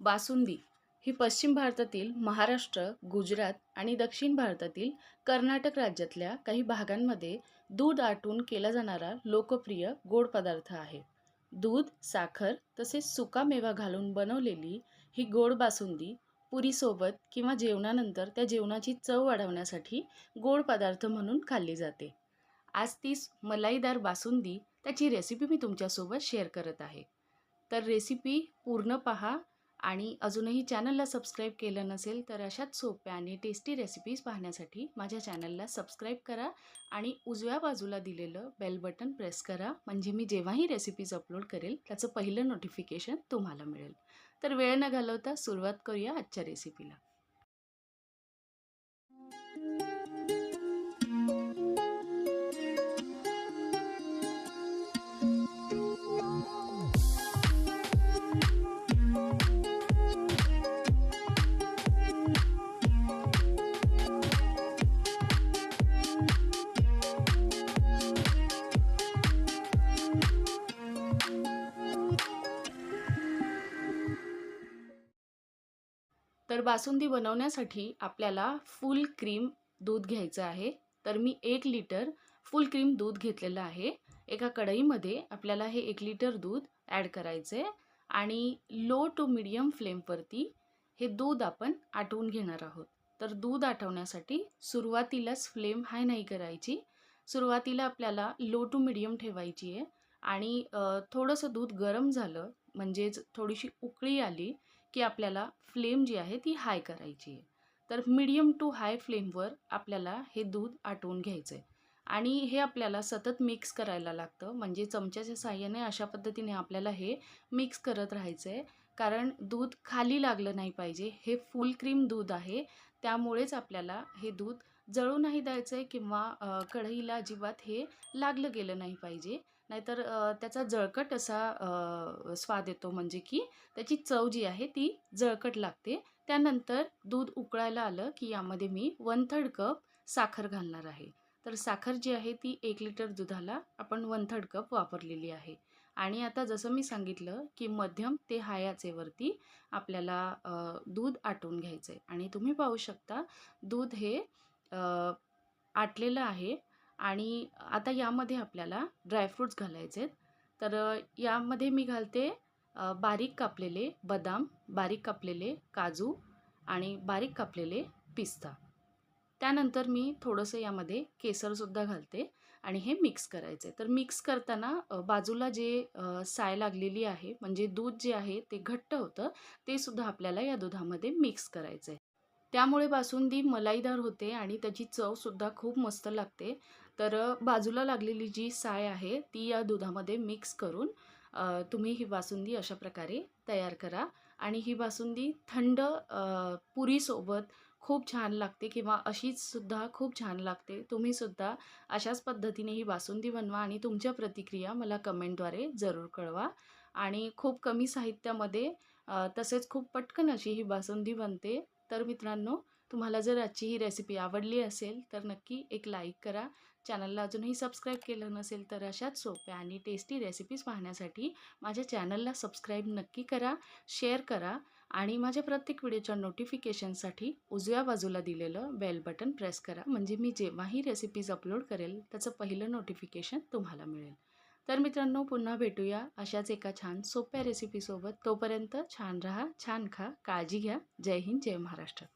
बासुंदी ही पश्चिम भारतातील महाराष्ट्र गुजरात आणि दक्षिण भारतातील कर्नाटक राज्यातल्या काही भागांमध्ये दूध आटून केला जाणारा लोकप्रिय गोड पदार्थ आहे. दूध साखर तसेच सुकामेवा घालून बनवलेली ही गोड बासुंदी पुरीसोबत किंवा जेवणानंतर त्या जेवणाची चव वाढवण्यासाठी गोड पदार्थ म्हणून खाल्ली जाते. आज तीच मलाईदार बासुंदी त्याची रेसिपी मी तुमच्यासोबत शेअर करत आहे. तर रेसिपी पूर्ण पहा आणि अजूनही चॅनलला सबस्क्राईब केलं नसेल तर अशाच सोप्या आणि टेस्टी रेसिपीज पाहण्यासाठी माझ्या चॅनलला सबस्क्राईब करा आणि उजव्या बाजूला दिलेलं बेल बटन प्रेस करा. म्हणजे मी जेव्हाही रेसिपीज अपलोड करेल त्याचं पहिलं नोटिफिकेशन तुम्हाला मिळेल. तर वेळ न घालवता सुरुवात करूया आजच्या रेसिपीला. बासुंदी बनवण्यासाठी आपल्याला फुल क्रीम दूध घ्यायचं आहे. तर मी एक लिटर फुल क्रीम दूध घेतलेलं आहे. एका कढईमध्ये आपल्याला हे एक लिटर दूध ॲड करायचं आहे आणि लो टू मिडियम फ्लेमवरती हे दूध आपण आटवून घेणार आहोत. तर दूध आटवण्यासाठी सुरुवातीलाच फ्लेम हाय नाही करायची. सुरुवातीला आपल्याला लो टू मिडियम ठेवायची आहे आणि थोडंसं दूध गरम झालं म्हणजेच थोडीशी उकळी आली की आपल्याला फ्लेम जी आहे ती हाय करायची आहे. तर मिडियम टू हाय फ्लेमवर आपल्याला हे दूध आटवून घ्यायचं आहे आणि हे आपल्याला सतत मिक्स करायला लागतं. म्हणजे चमच्याच्या साह्याने अशा पद्धतीने आपल्याला हे मिक्स करत राहायचं आहे कारण दूध खाली लागलं नाही पाहिजे. हे फुल क्रीम दूध आहे. त्यामुळेच आपल्याला हे दूध जळू नाही द्यायचं आहे किंवा कढईला अजिबात हे लागलं गेलं नाही पाहिजे. नाहीतर त्याचा जळकट असा स्वाद येतो म्हणजे की त्याची चव जी आहे ती जळकट लागते. त्यानंतर दूध उकळायला आलं की यामध्ये मी वन थर्ड कप साखर घालणार आहे. तर साखर जी आहे ती एक लिटर दुधाला आपण वन थर्ड कप वापरलेली आहे. आणि आता जसं मी सांगितलं की मध्यम ते हायाचेवरती आपल्याला दूध आटवून घ्यायचं आहे आणि तुम्ही पाहू शकता दूध हे आटलेलं आहे आणि आता यामध्ये आपल्याला ड्रायफ्रूट्स घालायचे आहेत. तर यामध्ये मी घालते बारीक कापलेले बदाम बारीक कापलेले काजू आणि बारीक कापलेले पिस्ता. त्यानंतर मी थोडंसं यामध्ये केसरसुद्धा घालते आणि हे मिक्स करायचे तर मिक्स करताना बाजूला जे साय लागलेली आहे म्हणजे दूध जे आहे ते घट्ट होतं ते सुद्धा आपल्याला या दुधामध्ये मिक्स करायचं आहे त्यामुळे बासुंदी मलाईदार होते आणि त्याची चवसुद्धा खूप मस्त लागते. तर बाजूला लागलेली जी साय आहे ती या दुधामध्ये मिक्स करून तुम्ही ही बासुंदी अशा प्रकारे तयार करा. आणि ही बासुंदी थंड पुरीसोबत खूप छान लागते किंवा अशीचसुद्धा खूप छान लागते. तुम्हीसुद्धा अशाच पद्धतीने ही बासुंदी बनवा आणि तुमच्या प्रतिक्रिया मला कमेंटद्वारे जरूर कळवा. आणि खूप कमी साहित्यामध्ये तसेच खूप पटकन अशी ही बासुंदी बनते. तर मित्रांनो तुम्हाला जर आजची ही रेसिपी आवडली असेल तर नक्की एक लाईक करा. चॅनलला अजूनही सबस्क्राईब केलं नसेल तर अशाच सोप्या आणि टेस्टी रेसिपीज पाहण्यासाठी माझ्या चॅनलला सबस्क्राईब नक्की करा शेअर करा आणि माझ्या प्रत्येक व्हिडिओच्या नोटिफिकेशनसाठी उजव्या बाजूला दिलेलं बेल बटन प्रेस करा. म्हणजे मी जेव्हाही रेसिपीज अपलोड करेल त्याचं पहिलं नोटिफिकेशन तुम्हाला मिळेल. तर मित्रांनो पुन्हा भेटूया अशाच एका छान सोप्या रेसिपीसोबत तोपर्यंत छान राहा छान खा काळजी घ्या. जय हिंद जय महाराष्ट्र.